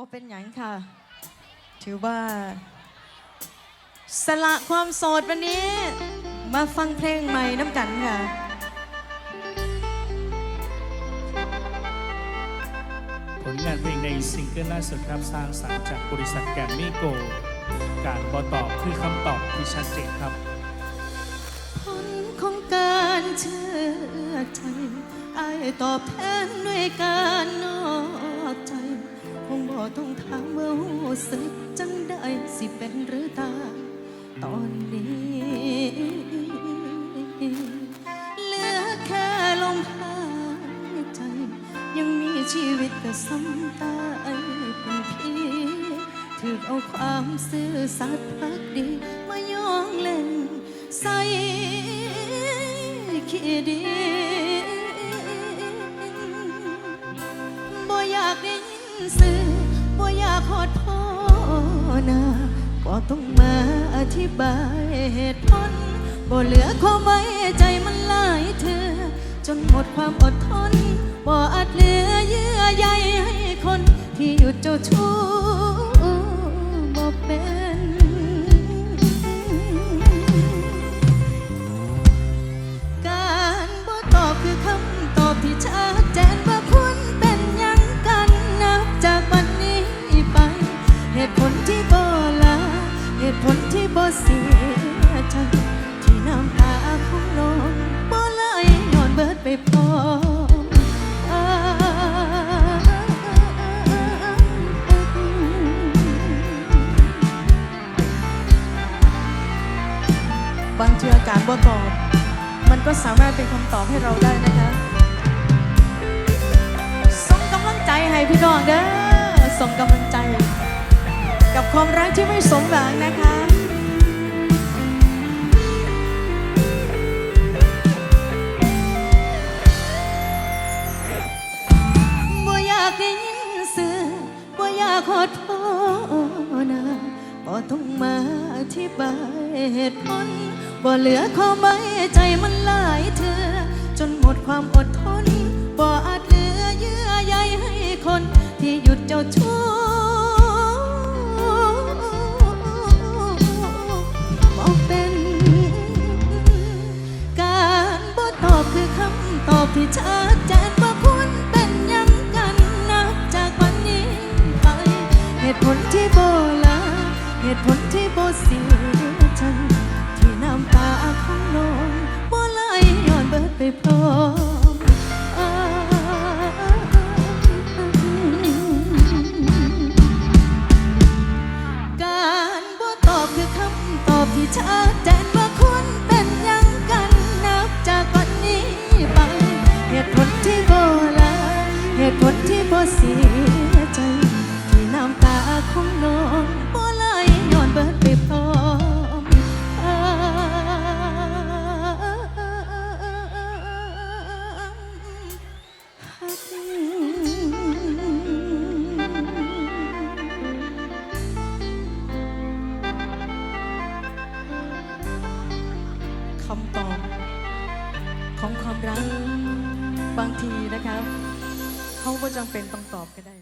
บ่เป็นหยังค่ะ ถือว่า สละความโสดวันนี้ มาฟังเพลงใหม่น้ำกันค่ะ ผลงานเพลงในซิงเกิลล่าสุดครับสร้างสรรค์จากบริษัทแกรมมี่โกลด์การบอตอบคือคำตอบที่ชัดเจนครับ ผลของการเชื่อใจอายตอบแทนด้วยการนอกใจคงบอก ต้องถามว่ารู้สึกจังได้สิเป็นหรือตายตอนนี้เหลือแค่ลมหายใจ ยังมีชีวิตก็ซ้ำตายเป็นพี่ถือเอาความซื่อสัตย์พักดี มายองเล่นใส่ขี้ดีบ่อยากได้ยินสื่อ อยากขอโทษนะก็ต้องมาอธิบายเหตุผลบ่เหลือความไว้ใจมันหลายเธอ จนหมดความอดทนบ่อาจเหลือเยื่อใยให้คนที่หยุดเจ้าชู้ บ่เสียใจที่น้ำตาของน้องบ่ไหลย้อนเบิดไปพร้อมอ่าบางเทื่อการบ่ตอบ มันก็สามารถเป็นคำตอบให้เราได้นะคะส่งกำลังใจให้พี่น้องเด้อส่งกำลังใจ กับความรักที่ไม่สมหวังนะคะ อยากขอโทษนะบ่ต้องมาอธิบายเหตุผลบ่เหลือความไว้ใจมันหลายเธอ จนหมดความอดทนบ่อาจเหลือเยื่อใยให้คน ที่หยุดเจ้าชู้บอกเป็นการบ่ตอบคือคำตอบที่ชัด ลที่บ่เสียใจที่น้ำตาของน้องบ่ไหลย้อนเบิดไปพร้อมอ่าการบ่ตอบคือคำตอบที่ชัดเจนว่าคุณเป็น ของความรัก บางทีนะคะเขาก็จำเป็นต้องตอบก็ได้